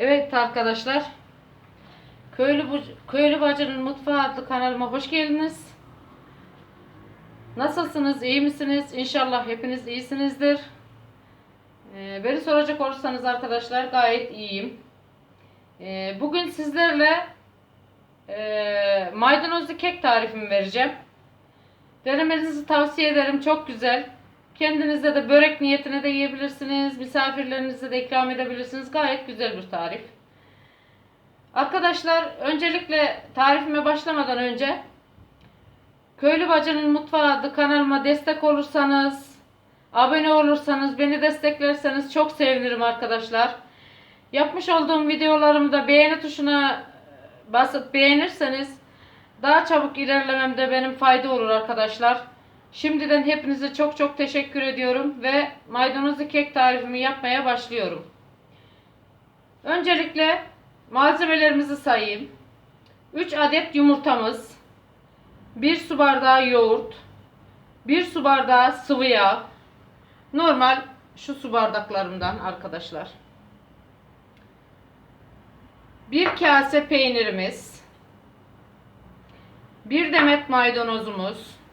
Evet arkadaşlar. Köylü, Köylü Bacı'nın Mutfağı adlı kanalıma hoş geldiniz. Nasılsınız? iyi misiniz? İnşallah hepiniz iyisinizdir. Ee, beni soracak olursanız arkadaşlar gayet iyiyim. Ee, bugün sizlerle e, maydanozlu kek tarifimi vereceğim. Denemenizi tavsiye ederim. Çok güzel. Kendinize de börek niyetine de yiyebilirsiniz. Misafirlerinize de ikram edebilirsiniz. Gayet güzel bir tarif. Arkadaşlar öncelikle tarifime başlamadan önce Köylü Bacı'nın Mutfağı adlı kanalıma destek olursanız, abone olursanız, beni desteklerseniz çok sevinirim arkadaşlar. Yapmış olduğum videolarımı da beğeni tuşuna basıp beğenirseniz daha çabuk ilerlememde benim fayda olur arkadaşlar. Şimdiden hepinize çok çok teşekkür ediyorum ve maydanozlu kek tarifimi yapmaya başlıyorum. Öncelikle malzemelerimizi sayayım. 3 adet yumurtamız, 1 su bardağı yoğurt, 1 su bardağı sıvı yağ, normal şu su bardaklarımdan arkadaşlar. 1 kase peynirimiz, 1 demet maydanozumuz,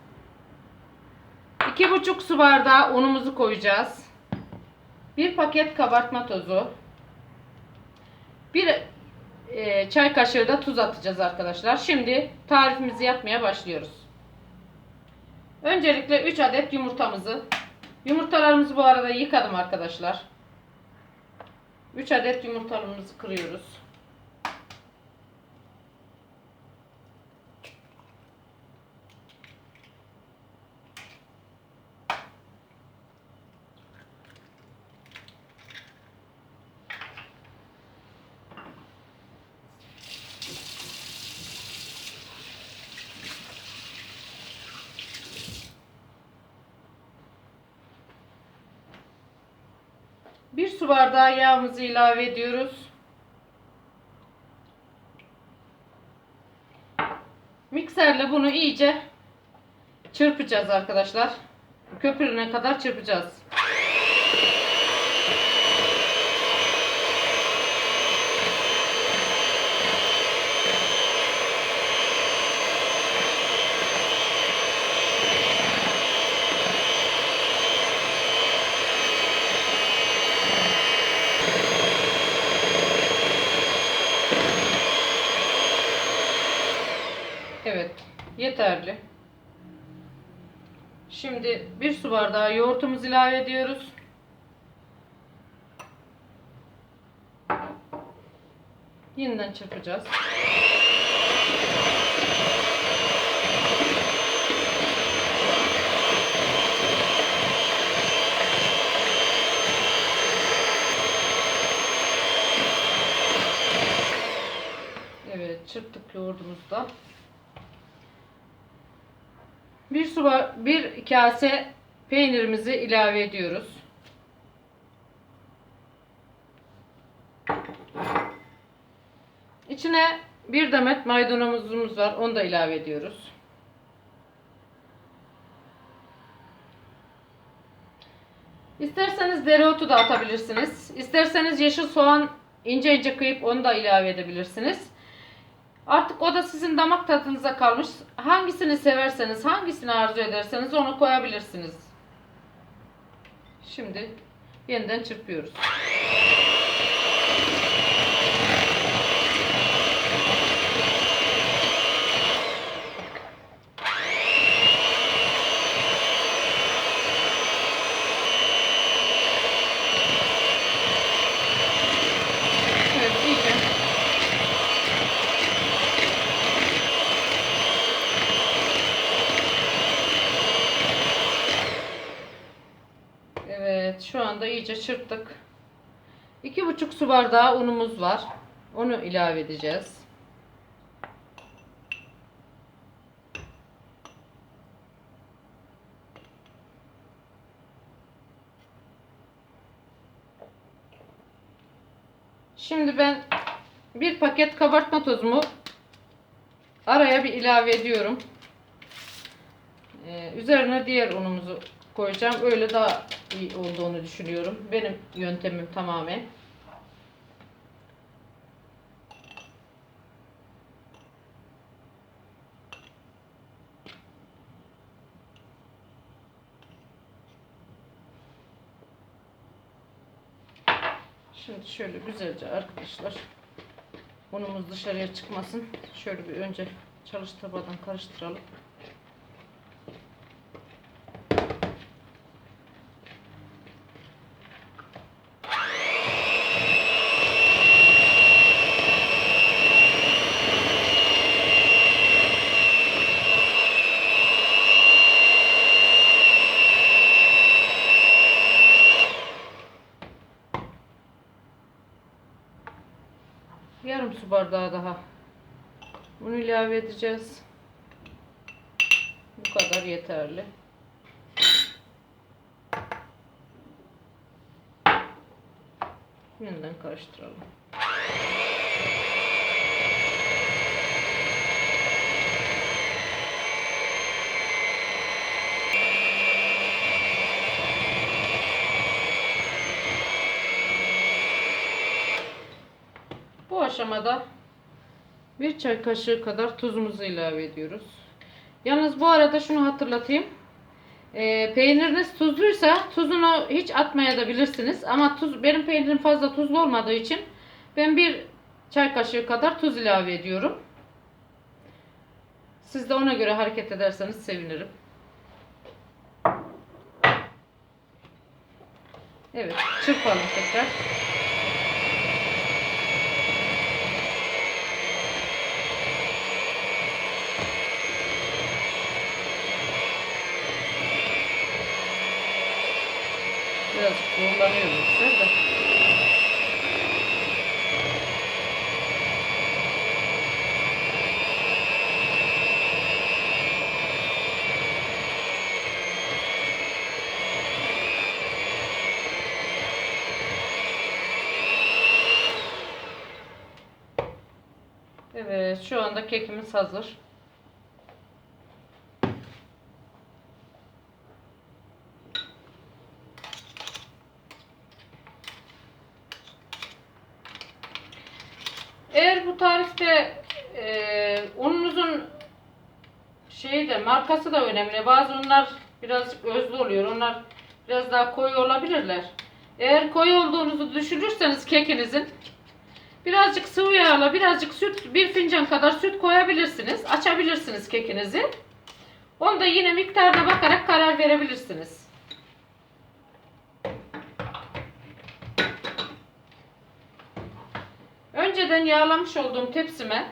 2,5 su bardağı unumuzu koyacağız. 1 paket kabartma tozu. 1 e, çay kaşığı da tuz atacağız arkadaşlar. Şimdi tarifimizi yapmaya başlıyoruz. Öncelikle 3 adet yumurtamızı Yumurtalarımızı bu arada yıkadım arkadaşlar. 3 adet yumurtalarımızı kırıyoruz. Bir su bardağı yağımızı ilave ediyoruz. Mikserle bunu iyice çırpacağız arkadaşlar. Köpürene kadar çırpacağız. Evet, yeterli. Şimdi bir su bardağı yoğurtumuzu ilave ediyoruz. Yeniden çırpacağız. Evet, çırptık yoğurdumuzu da. Bir su bar- bir kase peynirimizi ilave ediyoruz. İçine bir demet maydanozumuz var. Onu da ilave ediyoruz. İsterseniz dereotu da atabilirsiniz. İsterseniz yeşil soğan ince ince kıyıp onu da ilave edebilirsiniz. Artık o da sizin damak tadınıza kalmış. Hangisini severseniz, hangisini arzu ederseniz onu koyabilirsiniz. Şimdi yeniden çırpıyoruz. Evet, iyice Evet, şu anda iyice çırptık. İki buçuk su bardağı unumuz var. Onu ilave edeceğiz. Şimdi ben bir paket kabartma tozumu araya bir ilave ediyorum. Ee, üzerine diğer unumuzu koyacağım. Öyle daha iyi olduğunu düşünüyorum. Benim yöntemim tamamen. Şimdi şöyle güzelce arkadaşlar unumuz dışarıya çıkmasın. Şöyle bir önce çalış tabadan karıştıralım. Bardağı daha. Bunu ilave edeceğiz. Bu kadar yeterli. Yeniden karıştıralım. Bu aşamada bir çay kaşığı kadar tuzumuzu ilave ediyoruz. Yalnız bu arada şunu hatırlatayım. Ee, peyniriniz tuzluysa tuzunu hiç atmaya da bilirsiniz. Ama tuz benim peynirim fazla tuzlu olmadığı için ben bir çay kaşığı kadar tuz ilave ediyorum. Siz de ona göre hareket ederseniz sevinirim. Evet, çırpalım tekrar. İşte de. Evet, şu anda kekimiz hazır. Eğer bu tarifte e, ununuzun şeyi de markası da önemli. Bazı unlar birazcık özlü oluyor. Onlar biraz daha koyu olabilirler. Eğer koyu olduğunuzu düşünürseniz kekinizin birazcık sıvı yağla birazcık süt bir fincan kadar süt koyabilirsiniz. Açabilirsiniz kekinizi. Onu da yine miktarına bakarak karar verebilirsiniz. Önceden yağlamış olduğum tepsime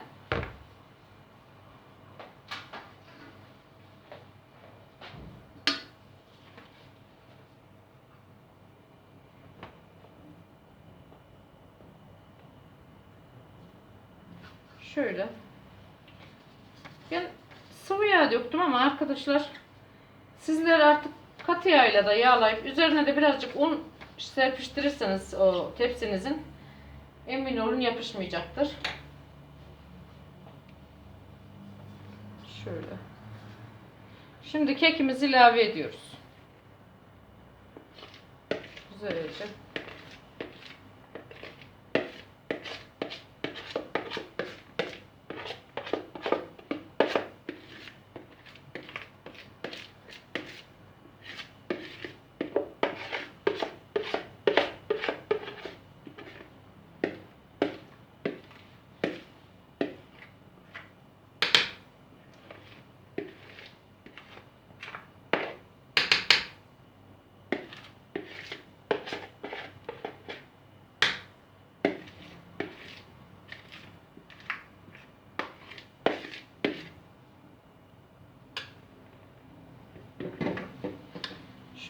şöyle. Ben sıvı yağ döktüm ama arkadaşlar sizler artık katı yağıyla da yağlayıp üzerine de birazcık un serpiştirirseniz o tepsinizin Emin olun yapışmayacaktır. Şöyle. Şimdi kekimizi ilave ediyoruz. Güzelce.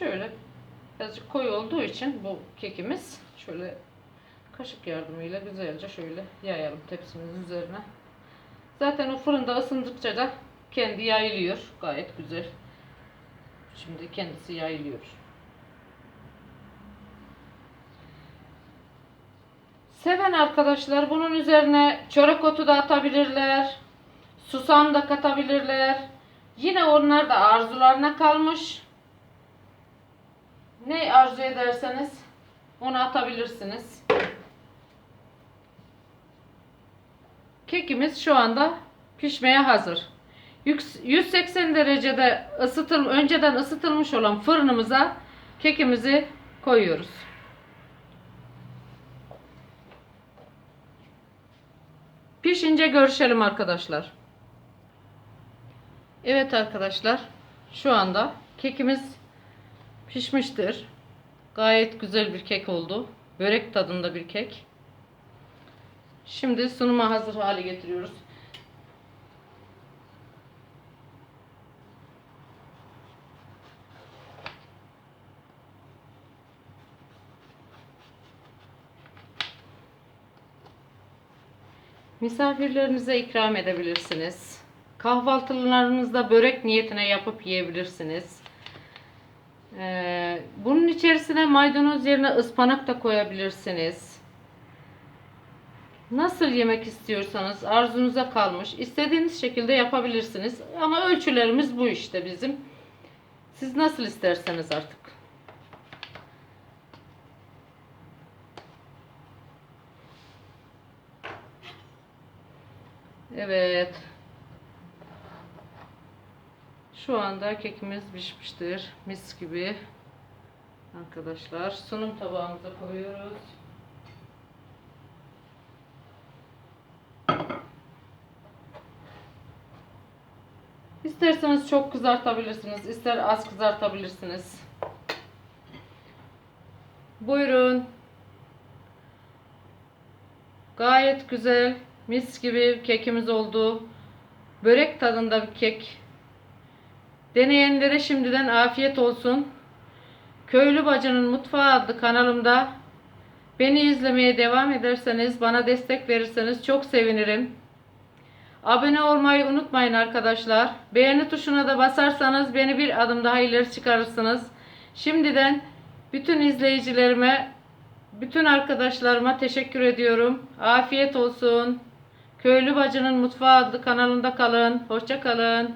Şöyle birazcık koyu olduğu için bu kekimiz şöyle kaşık yardımıyla güzelce şöyle yayalım tepsimizin üzerine. Zaten o fırında ısındıkça da kendi yayılıyor. Gayet güzel. Şimdi kendisi yayılıyor. Seven arkadaşlar bunun üzerine çörek otu da atabilirler. Susam da katabilirler. Yine onlar da arzularına kalmış. Ne arzu ederseniz onu atabilirsiniz. Kekimiz şu anda pişmeye hazır. 180 derecede ısıtıl önceden ısıtılmış olan fırınımıza kekimizi koyuyoruz. Pişince görüşelim arkadaşlar. Evet arkadaşlar şu anda kekimiz pişmiştir. Gayet güzel bir kek oldu. Börek tadında bir kek. Şimdi sunuma hazır hale getiriyoruz. Misafirlerinize ikram edebilirsiniz. Kahvaltılarınızda börek niyetine yapıp yiyebilirsiniz. Ee, bunun içerisine maydanoz yerine ıspanak da koyabilirsiniz. Nasıl yemek istiyorsanız arzunuza kalmış. İstediğiniz şekilde yapabilirsiniz. Ama ölçülerimiz bu işte bizim. Siz nasıl isterseniz artık. Evet. Şu anda kekimiz pişmiştir. Mis gibi. Arkadaşlar sunum tabağımıza koyuyoruz. İsterseniz çok kızartabilirsiniz. ister az kızartabilirsiniz. Buyurun. Gayet güzel. Mis gibi kekimiz oldu. Börek tadında bir kek. Deneyenlere şimdiden afiyet olsun. Köylü Bacının Mutfağı adlı kanalımda beni izlemeye devam ederseniz, bana destek verirseniz çok sevinirim. Abone olmayı unutmayın arkadaşlar. Beğeni tuşuna da basarsanız beni bir adım daha ileri çıkarırsınız. Şimdiden bütün izleyicilerime, bütün arkadaşlarıma teşekkür ediyorum. Afiyet olsun. Köylü Bacının Mutfağı adlı kanalında kalın. Hoşça kalın.